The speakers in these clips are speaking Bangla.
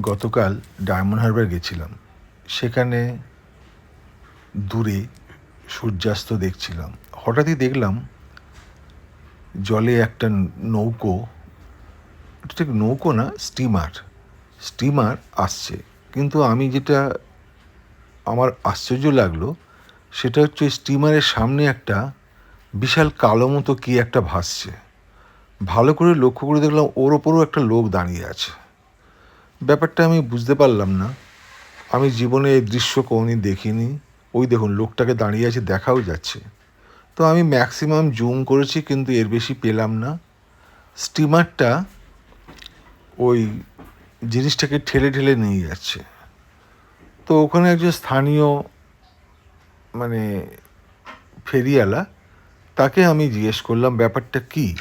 গতকাল ডায়মন্ড হারবার গেছিলাম। সেখানে দূরে সূর্যাস্ত দেখছিলাম। হঠাৎই দেখলাম জলে একটা নৌকো ঠিক নৌকো না, স্টিমার স্টিমার আসছে। কিন্তু আমি যেটা, আমার আশ্চর্য লাগল, সেটা হচ্ছে স্টিমারের সামনে একটা বিশাল কালো মতো কী একটা ভাসছে। ভালো করে লক্ষ্য করে দেখলাম ওর ওপরও একটা লোক দাঁড়িয়ে আছে। ব্যাপারটা আমি বুঝতে পারলাম না। আমি জীবনে এই দৃশ্য কোনোদিন দেখিনি। ওই দেখুন, লোকটাকে দাঁড়িয়ে আছে, দেখাও যাচ্ছে। তো আমি ম্যাক্সিমাম জুম করেছি, কিন্তু এর বেশি পেলাম না। স্টিমারটা ওই জিনিসটাকে ঠেলে ঠেলে নিয়ে যাচ্ছে। তো ওখানে একজন স্থানীয় মানে ফেরিওয়ালা, তাকে আমি জিজ্ঞেস করলাম, ব্যাপারটা কি?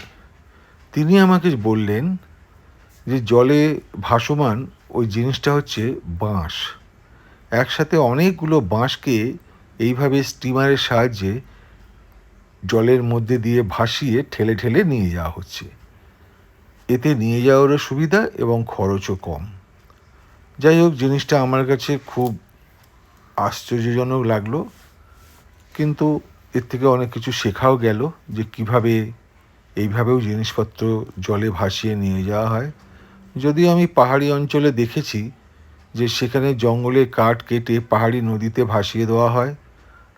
তিনি আমাকে বললেন যে জলে ভাসমান ওই জিনিসটা হচ্ছে বাঁশ। একসাথে অনেকগুলো বাঁশকে এইভাবে স্টিমারের সাহায্যে জলের মধ্যে দিয়ে ভাসিয়ে ঠেলে ঠেলে নিয়ে যাওয়া হচ্ছে। এতে নিয়ে যাওয়ারও সুবিধা এবং খরচও কম। যাই হোক, জিনিসটা আমার কাছে খুব আশ্চর্যজনক লাগল, কিন্তু এর থেকে অনেক কিছু শেখাও গেল যে কীভাবে এইভাবেও জিনিসপত্র জলে ভাসিয়ে নিয়ে যাওয়া হয়। যদিও আমি পাহাড়ি অঞ্চলে দেখেছি যে সেখানে জঙ্গলে কাঠ কেটে পাহাড়ি নদীতে ভাসিয়ে দেওয়া হয়,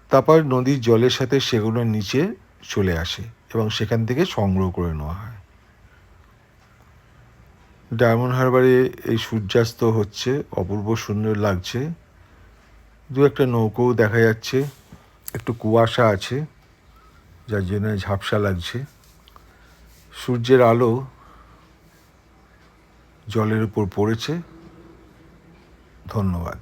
তারপর নদীর জলের সাথে সেগুলো নিচে চলে আসে এবং সেখান থেকে সংগ্রহ করে নেওয়া হয়। ডায়মন্ড হারবারে এই সূর্যাস্ত হচ্ছে, অপূর্ব সুন্দর লাগছে। দু একটা নৌকোও দেখা যাচ্ছে, একটু কুয়াশা আছে, যার জন্য ঝাপসা লাগছে। সূর্যের আলো জলের উপর পড়েছে। ধন্যবাদ।